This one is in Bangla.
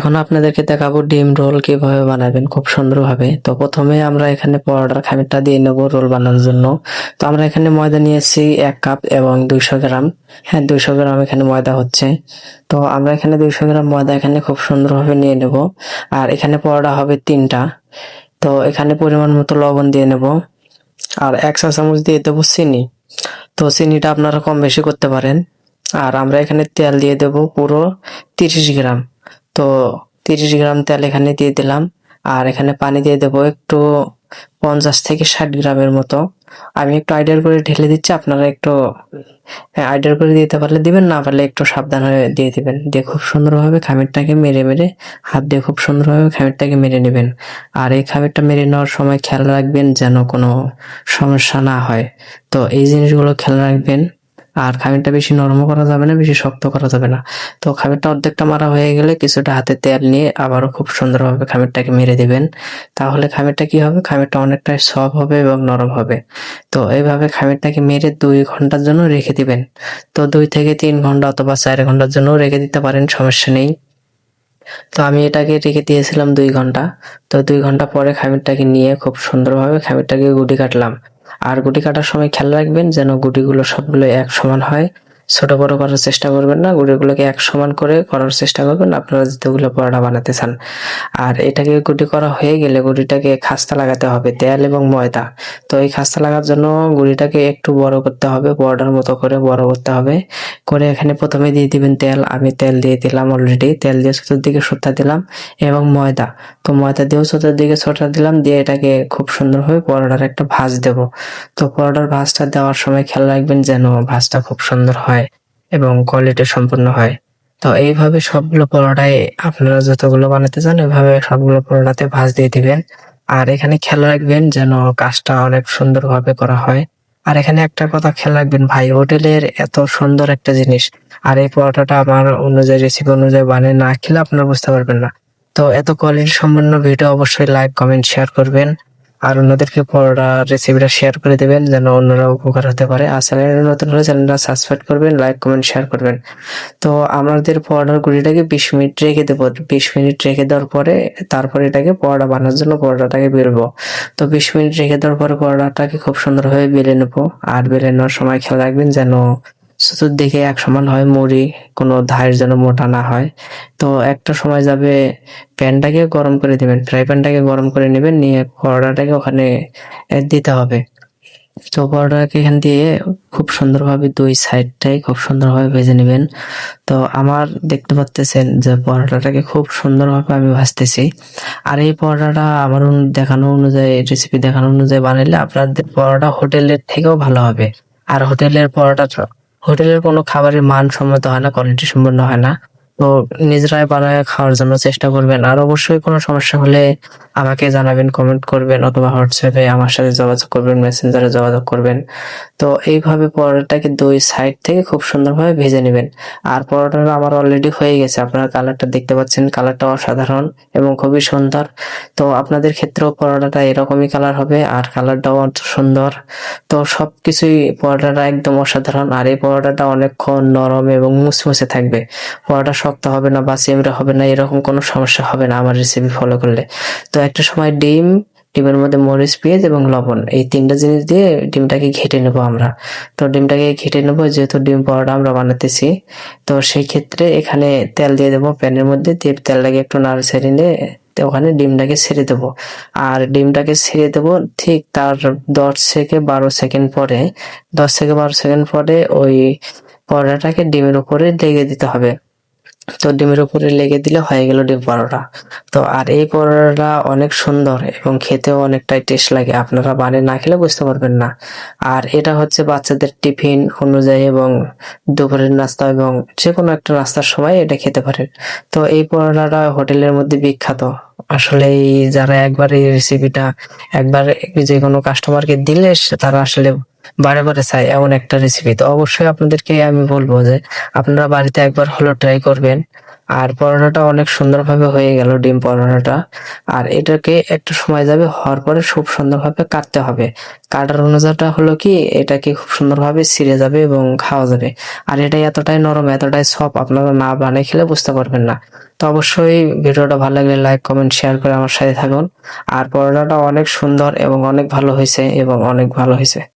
এখন আপনাদেরকে দেখাবো ডিম রোল কীভাবে বানাবেন খুব সুন্দরভাবে। তো প্রথমে আমরা এখানে পরোটার খামিরটা দিয়ে নেব রোল বানানোর জন্য। তো আমরা এখানে ময়দা নিয়েছি এক কাপ এবং দুইশো গ্রাম। হ্যাঁ দুইশো গ্রাম এখানে ময়দা হচ্ছে। তো আমরা এখানে দুইশো গ্রাম ময়দা এখানে খুব সুন্দরভাবে নিয়ে নেব। আর এখানে পরোটা হবে তিনটা। তো এখানে পরিমাণ মতো লবণ দিয়ে নেব। আর এক চা চামচ দিয়ে দেবো চিনি। তো চিনিটা আপনারা কম বেশি করতে পারেন। আর আমরা এখানে তেল দিয়ে দেব পুরো তিরিশ গ্রাম। তো তিরিশ গ্রাম তেল এখানে দিয়ে দিলাম। আর এখানে পানি দিয়ে দেবো একটু পঞ্চাশ থেকে ষাট গ্রামের মতো। আমি একটু আইডিয়ার করে ঢেলে দিচ্ছি, আপনারা একটু আইডিয়ার করে দিতে পারলে দিবেন, না পারলে একটু সাবধান হয়ে দিয়ে দিবেন। দিয়ে খুব সুন্দরভাবে খামিরটাকে মেরে মেরে, হাত দিয়ে খুব সুন্দরভাবে খামিরটাকে মেরে নেবেন। আর এই খামিরটা মেরে নেওয়ার সময় খেয়াল রাখবেন যেন কোনো সমস্যা না হয়। তো এই জিনিসগুলো খেয়াল রাখবেন। আর খামিরটা বেশি নরম করা যাবে না, বেশি শক্ত করা যাবে না। তো খামিরটা অর্ধেকটা মারা হয়ে গেলে কিছুটা হাতে তেল নিয়ে আবারও খুব সুন্দরভাবে খামিরটাকে মেরে দিবেন। তাহলে খামিরটা কি হবে? খামিরটা অনেকটাই সফট হবে এবং নরম হবে। তো এইভাবে খামিরটাকে মেরে দুই ঘণ্টার জন্য রেখে দিবেন। তো দুই থেকে তিন ঘণ্টা অথবা চার ঘণ্টার জন্য রেখে দিতে পারেন, সমস্যা নেই। তো আমি এটাকে রেখে দিয়েছিলাম দুই ঘণ্টা। তো দুই ঘণ্টা পরে খামিরটাকে নিয়ে খুব সুন্দরভাবে খামিরটাকে গুটি কাটলাম। আর গুটি কাটার সময় খেয়াল রাখবেন যেন গুটিগুলো সবগুলো এক সমান হয়। ছোট বড় করার চেষ্টা করবেন না। গুটিগুলোকে এক সমান করে করার চেষ্টা করবেন। আপনারা যেগুলো পরোটা বানাতে চান। আর এটাকে গুটি করা হয়ে গেলে গুটিটাকে খাস্তা লাগাতে হবে তেল এবং ময়দা। তো এই খাস্তা লাগার জন্য গুড়িটাকে একটু বড় করতে হবে, বর্ডার মতো করে বড় করতে হবে। করে এখানে প্রথমে দিয়ে দিবেন তেল। আমি তেল দিয়ে দিলাম অলরেডি তেল দিয়ে চতুর্দিকে সুতা দিলাম এবং ময়দা। তো ময়দা দিয়েও চতুর্দিকে ছোটা দিলাম। দিয়ে এটাকে খুব সুন্দরভাবে পরোটার একটা ভাজ দেব। তো পরোটার ভাজটা দেওয়ার সময় খেয়াল রাখবেন যেন ভাজটা খুব সুন্দর হয় এবং কোয়ালিটি সম্পূর্ণ হয়। তো এইভাবে সবগুলো পরোটায় আপনারা যতগুলো বানাতে চান এইভাবে সবগুলো পরোটাতে ভাঁজ দিয়ে দিবেন। আর এখানে খেয়াল রাখবেন যেন কাজটা অনেক সুন্দরভাবে করা হয়। আর এখানে একটা কথা খেয়াল রাখবেন ভাই, হোটেলের এত সুন্দর একটা জিনিস। আর এই পরোটাটা আমার অনুযায়ী রেসিপি অনুযায়ী বানিয়ে না খেলে আপনারা বুঝতে পারবেন না। তো এত কোয়ালিটি সম্পন্ন ভিডিও অবশ্যই লাইক কমেন্ট শেয়ার করবেন। আর অন্যদেরকে পরোটা রেসিপিটা শেয়ার করে দেবেন যেন অন্যরা উপকার হতে পারে। আর চ্যানেলে নতুন হলে চ্যানেলটা সাবস্ক্রাইব করবেন লাইক কমেন্ট শেয়ার করবেন। তো আমাদের পরোটার গুঁড়িটাকে বিশ মিনিট রেখে দেবো। বিশ মিনিট রেখে দেওয়ার পরে তারপরে এটাকে পরোটা বানানোর জন্য পরোটাটাকে বেলবো তো বিশ মিনিট রেখে দেওয়ার পরে পরোটাটাকে খুব সুন্দরভাবে বেলে নেব। আর বেলে নেওয়ার সময় খেয়াল রাখবেন যেন চতুর্দিকে এক সমান হয়, মুড়ি, কোনো ধার যেন মোটা না হয়। তো একটা সময় যাবে প্যানটাকে গরম করে দিবেন ফ্রাই প্যানটাকে গরম করে নেবেন, নিয়ে পরোটাটাকে ওখানে দিতে হবে। তো পরোটাকে এখান দিয়ে খুব সুন্দরভাবে দুই সাইডটাই খুব সুন্দরভাবে ভেজে নেবেন। তো আমার দেখতে পাচ্তেছেন যে পরোটাটাকে খুব সুন্দরভাবে আমি ভাজতেছি। আর এই পরোটাটা আমার দেখানো অনুযায়ী রেসিপি দেখানো অনুযায়ী বানাইলে আপনাদের পরোটা হোটেলের থেকেও ভালো হবে। আর হোটেলের পরোটা হোটেলের কোনো খাবারের মান সম্মত হয় না কোয়ালিটি সম্পন্ন হয় না। তো নিজেরাই বানায় খাওয়ার জন্য চেষ্টা করবেন। আর অবশ্যই কোনো সমস্যা হলে আমাকে জানাবেন কমেন্ট করবেন অথবা হোয়াটসঅ্যাপে আমার সাথে যোগাযোগ করবেন মেসেঞ্জারে যোগাযোগ করবেন। তো এইভাবে পরোটাকে দুই সাইড থেকে খুব সুন্দরভাবে ভেজে নেবেন। আর পরোটাটা আমার অলরেডি হয়ে গেছে, আপনারা কালারটা দেখতে পাচ্ছেন কালারটা অসাধারণ এবং খুবই সুন্দর। তো আপনাদের ক্ষেত্রেও পরোটাটা এরকমই কালার হবে আর কালারটাও অত সুন্দর। তো সবকিছুই পরোটাটা একদম অসাধারণ আর এই পরোটাটা অনেকক্ষণ নরম এবং মুসমুসে থাকবে। পরোটা শক্ত হবে না বা চেমড়ে হবে না, এরকম কোনো সমস্যা হবে না আমার রেসিপি ফলো করলে। তো একটা সময় ডিম, ডিমের মধ্যে মরিচ, পেঁয়াজ এবং লবণ, এই তিনটা জিনিস দিয়ে ডিমটাকে ঘেটে নেব আমরা। তো ডিমটাকে ঘেটে নেব, যেহেতু ডিম পরোটা আমরা বানাতেছি, তো সেই ক্ষেত্রে এখানে তেল দিয়ে দেবো প্যানের মধ্যে, দিয়ে তেলটাকে একটু নাড়া ছেড়ে নিয়ে ওখানে ডিমটাকে ছেড়ে দেবো। আর ডিমটাকে ছেড়ে দেবো ঠিক তার দশ থেকে বারো সেকেন্ড পরে, দশ থেকে বারো সেকেন্ড পরে ওই পরোটাটাকে ডিমের উপরে লেগে দিতে হবে। তো ডিমের উপরে লেগে দিলে হয়ে গেল ডিম পরোটা। তো আর এই পরোটাটা অনেক সুন্দর এবং খেতেও অনেকটাই টেস্ট লাগে, আপনারা বানিয়ে না খেলে বুঝতে পারবেন না। আর এটা হচ্ছে বাচ্চাদের টিফিন অনুযায়ী এবং দুপুরের নাস্তা এবং যে কোনো একটা নাস্তার সময় এটা খেতে পারেন। তো এই পরোটাটা হোটেলের মধ্যে বিখ্যাত। আসলে যারা একবার এই রেসিপিটা একবার যে কোনো কাস্টমারকে দিলে তারা আসলে বারে বারে চাই এমন একটা রেসিপি তো অবশ্যই আপনাদেরকে আমি বলব যে, আপনারা বাড়িতে একবার হলো ট্রাই করবেন। আর পরোটাটা অনেক সুন্দরভাবে হয়ে গেল, ডিম পরোটাটা। আর এটাকে একটু সময় যাবে, হওয়ার পরে খুব সুন্দরভাবে কাটতে হবে। কাটার অনুযায়ীটা হলো কি, এটাকে খুব সুন্দরভাবে ছিঁড়ে যাবে এবং খাওয়া যাবে। আর এটা এতটাই নরম, এতটাই সফট আপনারা না বানিয়ে খেলে বুঝতে পারবেন না। তো অবশ্যই ভিডিওটা ভালো লাগলে লাইক কমেন্ট শেয়ার করে আমার সাথে থাকুন। আর পরোটাটা অনেক সুন্দর এবং অনেক ভালো হয়েছে এবং অনেক ভালো হয়েছে।